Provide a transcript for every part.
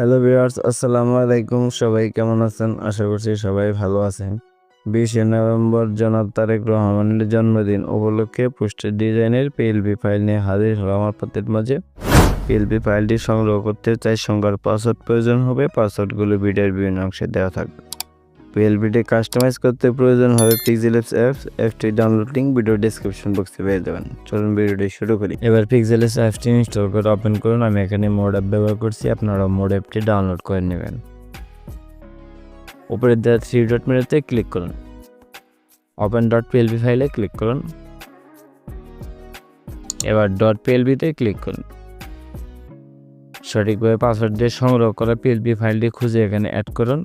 Hello viewers আসসালামু আলাইকুম। সবাই কেমন আছেন? আশা করছি সবাই ভালো আছেন। বিশে নভেম্বর জনাব তারেক রহমানের জন্মদিন উপলক্ষে পোস্টার ডিজাইনের পিএলবি ফাইল নিয়ে হাজির হলো আমার পথের মাঝে পিএলবি ফাইলটি সংগ্রহ করতে চাই সংখ্যার পাসওয়ার্ড প্রয়োজন হবে, পাসওয়ার্ডগুলো ভিডিওর বিভিন্ন অংশে দেওয়া থাকবে। পিএলবিটি কাস্টমাইজ করতে প্রয়োজন হবে পিক্সেল অ্যাপস অ্যাপস অ্যাপটি ডাউনলোড লিঙ্ক ভিডিও ডিসক্রিপশন বক্সে পেয়ে যাবেন। চলুন ভিডিওটি শুরু করি। এবার পিক্সেল অ্যাপটি ইনস্টল করে ওপেন করুন। আমি এখানে মোড অ্যাপ ব্যবহার করছি। আপনারা মোড অ্যাপটি ডাউনলোড করে নেবেন। উপরে দেওয়া থ্রি ডট মেনুতে ক্লিক করুন। ওপেন ডট পিএলবি ফাইলে ক্লিক করুন। এবার ডট পিএলবিতে ক্লিক করুন। সঠিকভাবে পাসওয়ার্ড দিয়ে সংগ্রহ করা পিএলবি ফাইলটি খুঁজে এখানে অ্যাড করুন।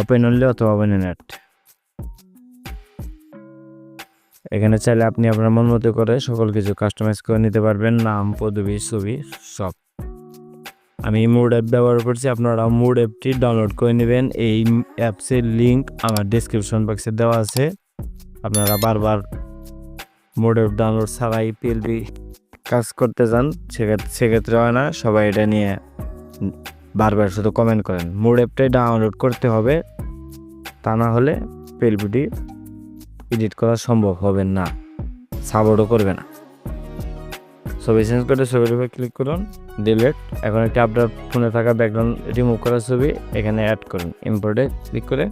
ওপেন হলে অথবা ওপেন নেট এখানে চাইলে আপনি আপনার মন মতো করে সকল কিছু কাস্টমাইজ করে নিতে পারবেন। নাম, পদবি, ছবি, সব। আমি মুড অ্যাপ ব্যবহার করছি, আপনারা মুড অ্যাপটি ডাউনলোড করে নেবেন। এই অ্যাপসের লিঙ্ক আমার ডিসক্রিপশন বক্সে দেওয়া আছে। আপনারা বারবার মুড অ্যাপ ডাউনলোড ছাড়াই পিএলবি কাজ করতে চান, সেক্ষেত্রে সেক্ষেত্রে হয় না, সবাই এটা নিয়ে বারবার শুধু কমেন্ট করেন। মুড অ্যাপটাই ডাউনলোড করতে হবে, তা না হলে পিএলবিটি এডিট করা সম্ভব হবে না। সাপোর্টও করবে না। ছবি চেঞ্জ করে ছবির উপর ক্লিক করুন ডিলেট এখন একটি আপনার ফোনে থাকা ব্যাকগ্রাউন্ড রিমুভ করা ছবি, এখানে অ্যাড করুন। ইম্পোর্টে ক্লিক করে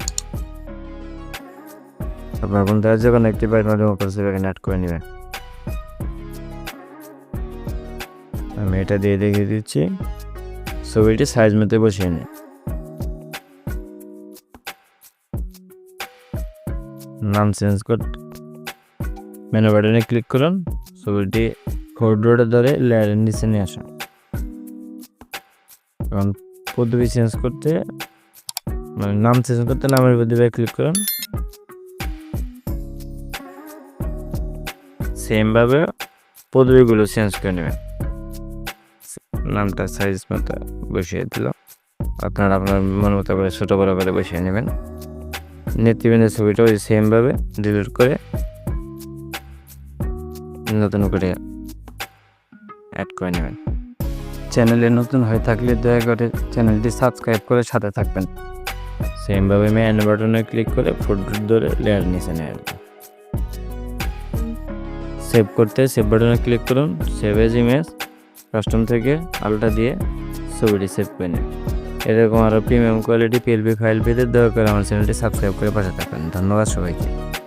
আপনার ফোন থেকে যে কোনো একটি ব্যাকগ্রাউন্ড রিমুভ করা ছবি এখানে অ্যাড করে নেবেন। আমি এটা দিয়ে দেখিয়ে দিচ্ছি। ছবিটি সাইজ মতো বসিয়ে নিন নাম চেঞ্জ করতে মেনু বাটনে ক্লিক করুন। ছবিটি ফোল্ডারে ধরে লেয়ারের নিচে নিয়ে আসুন। এবং পদ্ধতি চেঞ্জ করতে মানে নাম চেঞ্জ করতে নামের পদ্ধতি ক্লিক করুন। সেমভাবে পদবিগুলো চেঞ্জ করে নেবেন। নামটা সাইজ মতো বসিয়ে দিল। আপনারা আপনার মন মতো করে ছোটো, বড়ো করে বসিয়ে নেবেন। নেতৃবৃন্দের ছবিটা ওই সেমভাবে ডিলিট করে নতুন করে অ্যাড করে নেবেন। চ্যানেলে নতুন হয়ে থাকলে দয়া করে চ্যানেলটি সাবস্ক্রাইব করে সাথে থাকবেন। সেমভাবে আমি অ্যান বাটনে ক্লিক করে ফটো ধরে লেয়ার নিচে নিয়ে আসব সেভ করতে সেভ বাটনে ক্লিক করুন সেভ এজ ইমেজ কাস্টম থেকে আলোটা দিয়ে ছবিটি সেভ করে নিন। এরকম আরও প্রিমিয়াম কোয়ালিটি পিএলবি ফাইল পেতে দয়া করে আমার চ্যানেলটি সাবস্ক্রাইব করে পাশে থাকবেন ধন্যবাদ সবাইকে।